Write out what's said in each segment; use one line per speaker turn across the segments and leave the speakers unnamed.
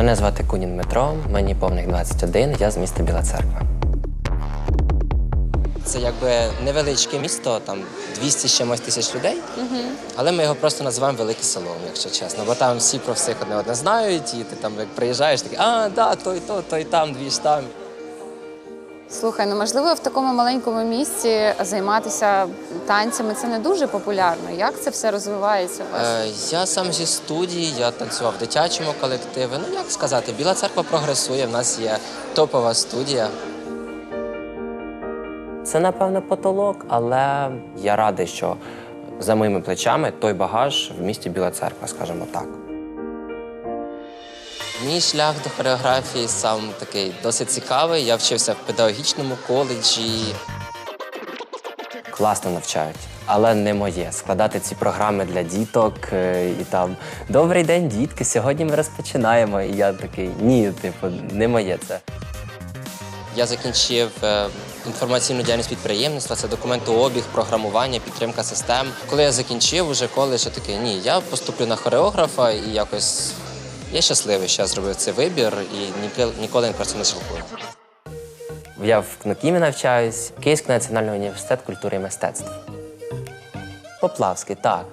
Мене звати Кунін Дмитро, мені повних 21, я з міста Біла Церква. Це якби невеличке місто, там 200 ще чимось тисяч людей, але ми його просто називаємо Велике село, якщо чесно. Бо там всі про всіх одне одне знають, і ти там як приїжджаєш, такий, а, да, той то, той там, дві ж там.
Слухай, ну можливо, в такому маленькому місці займатися танцями це не дуже популярно. Як це все розвивається у вас?
Е, я сам зі студії, я танцював в дитячому колективі. Ну як сказати, Біла церква прогресує, в нас є топова студія. Це, напевно, потолок, але я радий, що за моїми плечами той багаж в місті Біла Церква, скажімо так. Мій шлях до хореографії сам такий досить цікавий. Я вчився в педагогічному коледжі. Класно навчають, але не моє. Складати ці програми для діток е, і там Добрий день, дітки! Сьогодні ми розпочинаємо. І я такий ні, типу, не моє це. Я закінчив е, інформаційну діяльність підприємництва, це документообіг, програмування, підтримка систем. Коли я закінчив уже коледж, я такий, ні, я поступлю на хореографа і якось я щасливий, що я зробив цей вибір і ніколи, ніколи про це не. Я в КНУКІМі навчаюсь, Київський національний університет культури і мистецтв. Поплавський, так.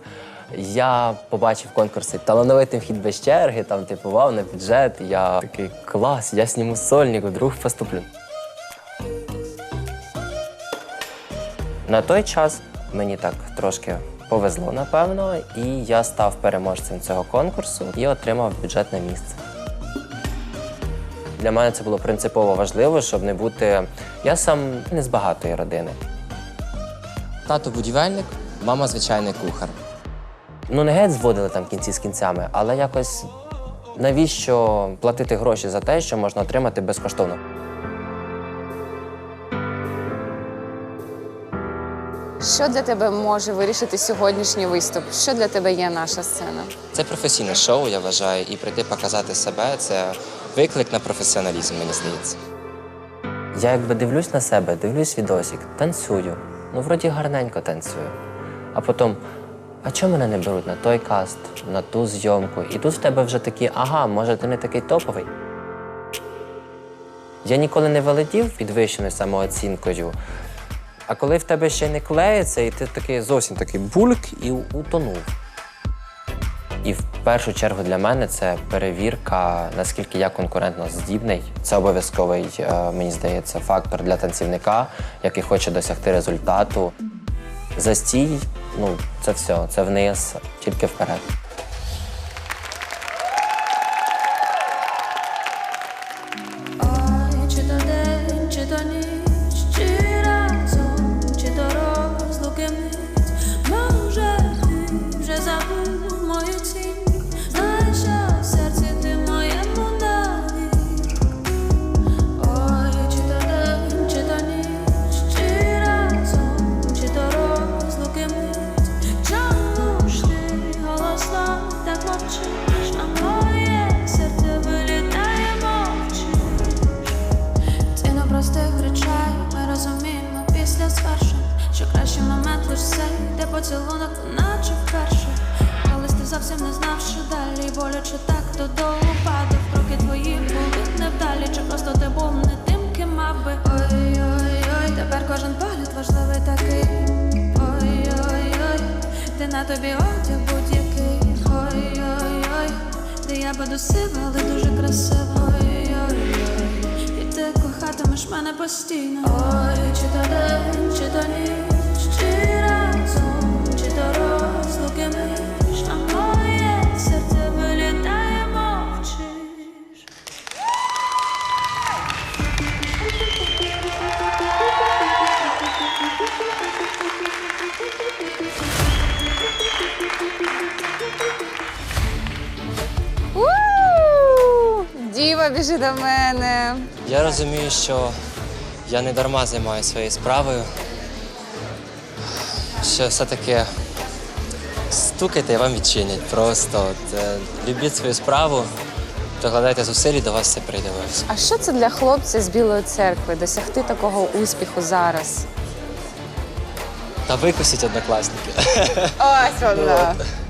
Я побачив конкурси талановитий вхід без черги, там типу вау на бюджет. Я такий клас, я сніму сольник, вдруг поступлю. На той час мені так трошки повезло, напевно, і я став переможцем цього конкурсу і отримав бюджетне місце. Для мене це було принципово важливо, щоб не бути. Я сам не з багатої родини. Тато будівельник, мама звичайний кухар. Ну, не геть зводили там кінці з кінцями, але якось навіщо платити гроші за те, що можна отримати безкоштовно?
Що для тебе може вирішити сьогоднішній виступ? Що для тебе є наша сцена?
Це професійне шоу, я вважаю, і прийти показати себе це виклик на професіоналізм, мені здається. Я якби дивлюсь на себе, дивлюсь відосик, танцюю. Ну, вроді гарненько танцюю. А потім, а чому мене не беруть на той каст, на ту зйомку? І тут в тебе вже такі, ага, може, ти не такий топовий. Я ніколи не володів підвищеною самооцінкою. А коли в тебе ще не клеїться, і ти такий зовсім такий бульк і утонув. І в першу чергу для мене це перевірка, наскільки я конкурентно здібний. Це обов'язковий, е, мені здається, фактор для танцівника, який хоче досягти результату. Застій, ну це все, це вниз, тільки вперед.
Боляче так додолу падав. Кроки твої були невдалі, чи просто ти був не тим, ким мав би. Ой-ой-ой, тепер кожен погляд важливий такий. Ой-ой-ой, ти на тобі одяг будь-який. Ой-ой-ой, де я буду сива, але дуже красива. Ой-ой-ой, і ти кохатимеш мене постійно. Ой, чи то день, чи то ніч,
У! Діва, біжи до мене.
Я розумію, що я не дарма займаюся своєю справою. Що все-таки стукайте і вам відчинять. Просто от, е, любіть свою справу, докладайте зусиль і до вас все прийде обов'язково.
А що це для хлопця з Білої церкви досягти такого успіху зараз?
Та викусіть однокласники.
Ось вона.